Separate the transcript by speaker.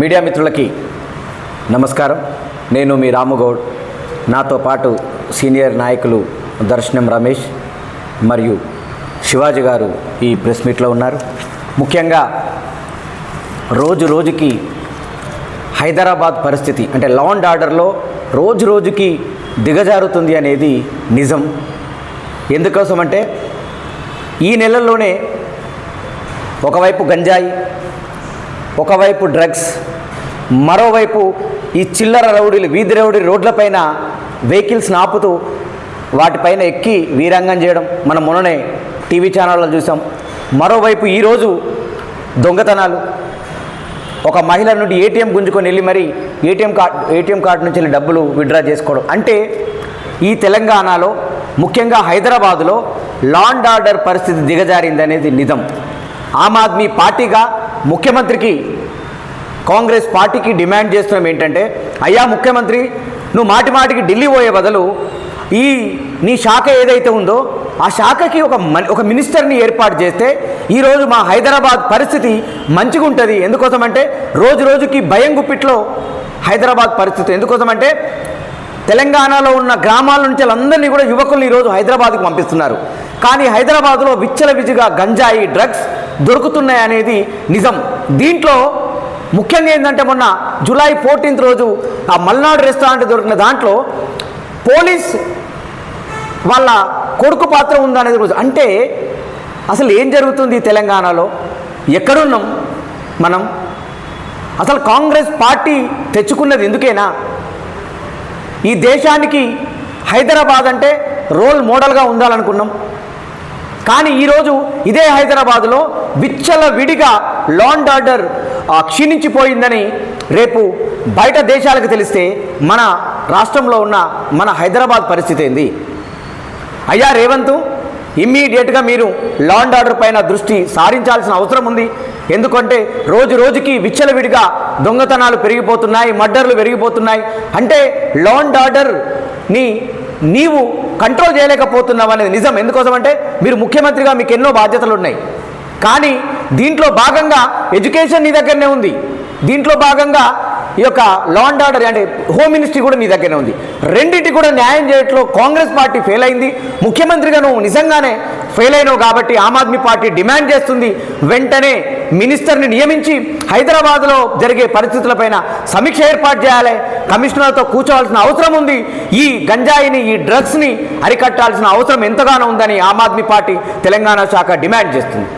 Speaker 1: Media మిత్రులకి నమస్కారం. నేను మీ రాముగౌడ్ నాతో పాటు సీనియర్ నాయకులు దర్శనం రమేష్ మరియు శివాజీ గారు ఈ ప్రెస్ మీట్లో ఉన్నారు. ముఖ్యంగా రోజు రోజుకి హైదరాబాద్ పరిస్థితి అంటే లా అండ్ ఆర్డర్లో రోజు రోజుకి దిగజారుతుంది అనేది నిజం. ఎందుకోసం అంటే ఈ నెలల్లోనే ఒకవైపు గంజాయి ఒకవైపు డ్రగ్స్ మరోవైపు ఈ చిల్లర రౌడీలు వీధి రౌడీ రోడ్లపైన వెహికల్స్ని ఆపుతూ వాటిపైన ఎక్కి వీరంగం చేయడం మనం మొన్ననే టీవీ ఛానళ్ళలో చూసాం. మరోవైపు ఈరోజు దొంగతనాలు. ఒక మహిళ నుండి ఏటీఎం గుంజుకొని వెళ్ళి మరి ఏటీఎం కార్డ్ ఏటీఎం కార్డు నుంచి వెళ్ళి డబ్బులు విత్డ్రా చేసుకోవడం. అంటే ఈ తెలంగాణలో ముఖ్యంగా హైదరాబాదులో లాండ్ ఆర్డర్ పరిస్థితి దిగజారిందనేది నిజం. ఆమ్ ఆద్మీ పార్టీగా ముఖ్యమంత్రికి కాంగ్రెస్ పార్టీకి డిమాండ్ చేస్తున్నాం ఏంటంటే అయ్యా ముఖ్యమంత్రి నువ్వు మాటి మాటికి ఢిల్లీ పోయే బదులు ఈ నీ శాఖ ఏదైతే ఉందో ఆ శాఖకి ఒక ఒక మినిస్టర్ని ఏర్పాటు చేస్తే ఈరోజు మా హైదరాబాద్ పరిస్థితి మంచిగా ఉంటుంది ఎందుకోసం అంటే రోజు రోజుకి భయం గుప్పిట్లో హైదరాబాద్ పరిస్థితి. ఎందుకోసమంటే తెలంగాణలో ఉన్న గ్రామాల నుంచి వాళ్ళందరినీ కూడా యువకుల్ని ఈరోజు హైదరాబాద్కి పంపిస్తున్నారు. కానీ హైదరాబాద్లో విచ్చలవిజిగా గంజాయి డ్రగ్స్ దొరుకుతున్నాయి అనేది నిజం. దీంట్లో ముఖ్యంగా ఏంటంటే మొన్న జూలై ఫోర్టీన్త్ రోజు ఆ మల్నాడు రెస్టారెంట్ దొరికిన దాంట్లో పోలీస్ వాళ్ళ కొడుకు పాత్ర ఉందనేది రోజు. అంటే అసలు ఏం జరుగుతుంది తెలంగాణలో? ఎక్కడున్నాం మనం? అసలు కాంగ్రెస్ పార్టీ తెచ్చుకున్నది ఎందుకేనా? ఈ దేశానికి హైదరాబాద్ అంటే రోల్ మోడల్గా ఉండాలనుకున్నాం. కానీ ఈరోజు ఇదే హైదరాబాదులో విచ్చల విడిగా లాండ్ ఆర్డర్ క్షీణించిపోయిందని రేపు బయట దేశాలకు తెలిస్తే మన రాష్ట్రంలో ఉన్న మన హైదరాబాద్ పరిస్థితి ఏంది? అయ్యా రేవంతు ఇమ్మీడియట్గా మీరు లా అండ్ ఆర్డర్ పైన దృష్టి సారించాల్సిన అవసరం ఉంది. ఎందుకంటే రోజు రోజుకి విచ్చలవిడిగా దొంగతనాలు పెరిగిపోతున్నాయి మర్డర్లు పెరిగిపోతున్నాయి. అంటే లా అండ్ ఆర్డర్ని నీవు కంట్రోల్ చేయలేకపోతున్నావు అనేది నిజం. ఎందుకోసం అంటే మీరు ముఖ్యమంత్రిగా మీకు ఎన్నో బాధ్యతలు ఉన్నాయి. కానీ దీంట్లో భాగంగా ఎడ్యుకేషన్ నీ దగ్గరనే ఉంది. దీంట్లో భాగంగా ఈ యొక్క లాండ్ ఆర్డర్ అంటే హోమ్ మినిస్ట్రీ కూడా నీ దగ్గరనే ఉంది. రెండింటి కూడా న్యాయం చేయట్లో కాంగ్రెస్ పార్టీ ఫెయిల్ అయింది. ముఖ్యమంత్రిగా నువ్వు నిజంగానే ఫెయిల్ అయినావు కాబట్టి ఆమ్ ఆద్మీ పార్టీ డిమాండ్ చేస్తుంది. వెంటనే మినిస్టర్ని నియమించి హైదరాబాద్లో జరిగే పరిస్థితులపైన సమీక్ష ఏర్పాటు చేయాలి. కమిషనర్తో కూర్చోవాల్సిన అవసరం ఉంది. ఈ గంజాయిని ఈ డ్రగ్స్ని అరికట్టాల్సిన అవసరం ఎంతగానో ఉందని ఆమ్ ఆద్మీ పార్టీ తెలంగాణ శాఖ డిమాండ్ చేస్తుంది.